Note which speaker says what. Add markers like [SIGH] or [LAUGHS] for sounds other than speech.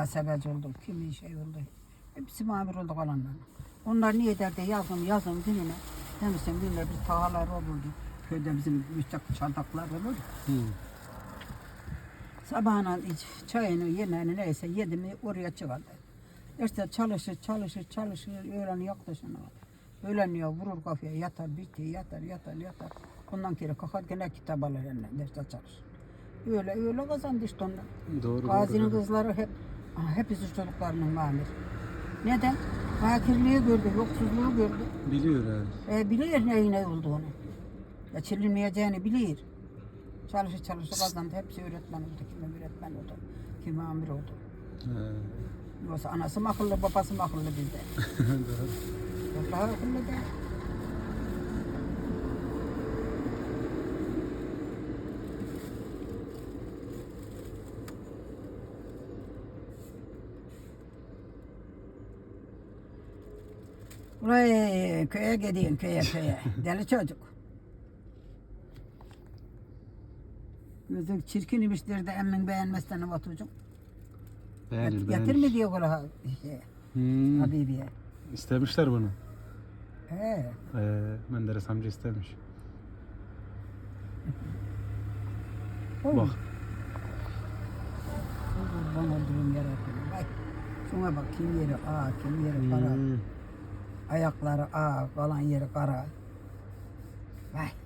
Speaker 1: Muhasebeci oldu, kimi şey oldu. Hepsi mamur oldu kalanların. Onlar niye derdi yazın yazın gününe. Demişsin günler bir tahalar olurdu. Köyde bizim müstak çardaklar olur.
Speaker 2: Hı.
Speaker 1: Sabahına iç- çayını yemeğini neyse yedi mi oraya çıkardı. İşte çalışır çalışır çalışır öğlen yaklaşana kadar. Öğlen ya vurur kafaya yatar bitti yatar yatar yatar. Ondan kere kalkar gene kitap alır eline derste çalışır. Öyle öyle kazandı işte onlar.
Speaker 2: Doğru
Speaker 1: Gazi'nin
Speaker 2: doğru.
Speaker 1: kızları hep hepsi çocuklarının mamir. Neden? Fakirliği gördü, yoksulluğu gördü.
Speaker 2: Biliyor ha.
Speaker 1: E, bilir neyin ne olduğunu. Ya çilinmeyeceğini bilir. Çalışır çalışır kazandı. Hepsi öğretmen oldu. Kimi öğretmen oldu. Kimi amir oldu.
Speaker 2: Ha.
Speaker 1: Yoksa anası mı akıllı, babası mı akıllı bizde. [LAUGHS] Vallahi akıllı değil. Vay köye gidiyorsun köye köye. [LAUGHS] Deli çocuk. Gözün çirkin imiştir de emmin beğenmezsen oturucuk.
Speaker 2: Beğenir
Speaker 1: Getir mi
Speaker 2: beğenir.
Speaker 1: diyor kulağa şey,
Speaker 2: Hmm.
Speaker 1: Habibiye.
Speaker 2: İstemişler bunu.
Speaker 1: He.
Speaker 2: Ee, Menderes amca istemiş.
Speaker 1: Oy.
Speaker 2: Bak.
Speaker 1: Kurban olduğum yarabbim. Bak. Şuna bak kim yeri ağ, kim yeri kara.
Speaker 2: Hmm.
Speaker 1: Ayakları ağ, kalan yeri kara. Vay.